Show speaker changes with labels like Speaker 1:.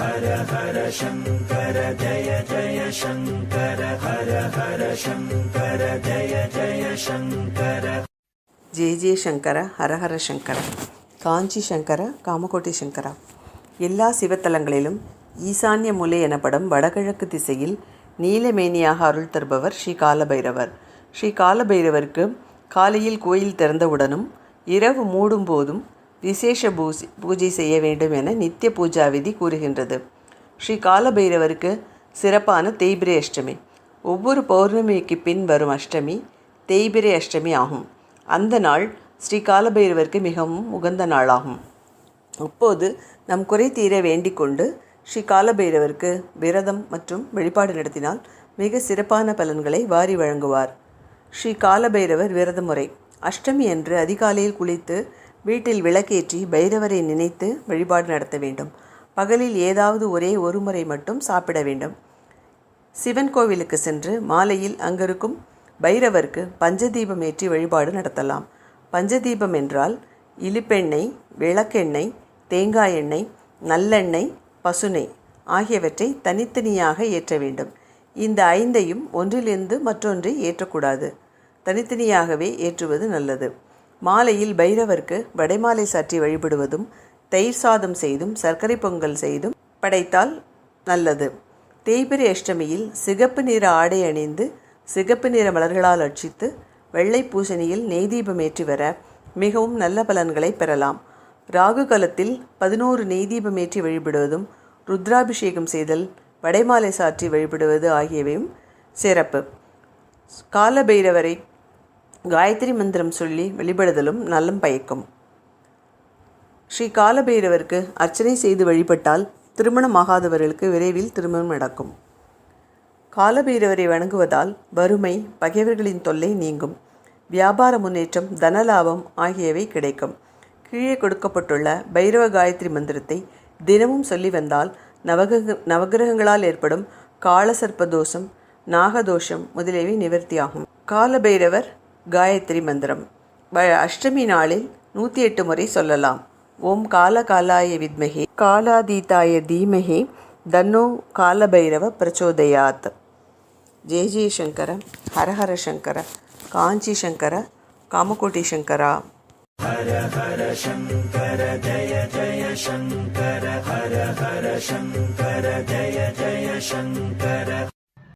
Speaker 1: ஹர ஹர சங்கர ஹரஹர சங்கர காஞ்சி சங்கர காமகோட்டி சங்கரா. எல்லா சிவத்தலங்களிலும் ஈசான்ய மூலை எனப்படும் வடகிழக்கு திசையில் நீலமேனியாக அருள் தருபவர் ஸ்ரீ காலபைரவர். ஸ்ரீ காலபைரவருக்கு காலையில் கோயில் திறந்தவுடனும் இரவு மூடும் போதும் விசேஷ பூசி பூஜை செய்ய வேண்டும் என நித்திய பூஜா விதி கூறுகின்றது. ஸ்ரீ காலபைரவருக்கு சிறப்பான தேய்பிரை அஷ்டமி. ஒவ்வொரு பௌர்ணமிக்கு பின் வரும் அஷ்டமி தேய்பிரை அஷ்டமி ஆகும். அந்த நாள் ஸ்ரீ காலபைரவருக்கு மிகவும் உகந்த நாளாகும். அப்போது நம் குறை தீர வேண்டிக் கொண்டு ஸ்ரீ காலபைரவருக்கு விரதம் மற்றும் வழிபாடு நடத்தினால் மிக சிறப்பான பலன்களை வாரி வழங்குவார். ஸ்ரீ காலபைரவர் விரத முறை அஷ்டமி என்று அதிகாலையில் குளித்து வீட்டில் விளக்கேற்றி பைரவரை நினைத்து வழிபாடு நடத்த வேண்டும். பகலில் ஏதாவது ஒரே ஒரு முறை மட்டும் சாப்பிட வேண்டும். சிவன் கோவிலுக்கு சென்று மாலையில் அங்கிருக்கும் பைரவருக்கு பஞ்சதீபம் ஏற்றி வழிபாடு நடத்தலாம். பஞ்சதீபம் என்றால் இலிப்பெண்ணெய் விளக்கெண்ணெய் தேங்காய் எண்ணெய் நல்லெண்ணெய் பசுனை ஆகியவற்றை தனித்தனியாக ஏற்ற வேண்டும். இந்த ஐந்தையும் ஒன்றிலிருந்து மற்றொன்றை ஏற்றக்கூடாது. தனித்தனியாகவே ஏற்றுவது நல்லது. மாலையில் பைரவருக்கு வடைமாலை சாற்றி வழிபடுவதும் தயிர் சாதம் செய்தும் சர்க்கரை பொங்கல் செய்தும் படைத்தால் நல்லது. தேய்பிரி அஷ்டமியில் சிகப்பு நிற ஆடை அணிந்து சிகப்பு நிற மலர்களால் அர்ச்சித்து வெள்ளை பூசணியில் நெய் தீபம் ஏற்றி வர மிகவும் நல்ல பலன்களை பெறலாம். ராகு காலத்தில் பதினோரு நெய் தீபம் ஏற்றி வழிபடுவதும் ருத்ராபிஷேகம் செய்தல் வடைமாலை சாற்றி வழிபடுவது ஆகியவையும் சிறப்பு. காலபைரவரை காயத்ரி மந்திரம் சொல்லி வெளிப்படுதலும் நலம் பயக்கும். ஸ்ரீ காலபைரவருக்கு அர்ச்சனை செய்து வழிபட்டால் திருமணமாகாதவர்களுக்கு விரைவில் திருமணம் நடக்கும். காலபைரவரை வணங்குவதால் வறுமை பகைவர்களின் தொல்லை நீங்கும். வியாபார முன்னேற்றம் தனலாபம் ஆகியவை கிடைக்கும். கீழே கொடுக்கப்பட்டுள்ள பைரவ காயத்ரி மந்திரத்தை தினமும் சொல்லி வந்தால் நவகிரக நவகிரகங்களால் ஏற்படும் காலசர்ப்ப தோஷம் நாகதோஷம் முதலியவை நிவர்த்தியாகும். காலபைரவர் காயத்ரி மந்திரம். வ- அஷ்டமி நாளில் நூற்றி எட்டு முறை சொல்லலாம். ஓம் கால காலாய வித்மகே காலாதீதாய தீமகே தன்னோ காலபைரவ பிரச்சோதயாத். ஜெய ஜெய சங்கர ஹரஹர சங்கர காஞ்சி சங்கர காமகோட்டி சங்கரா.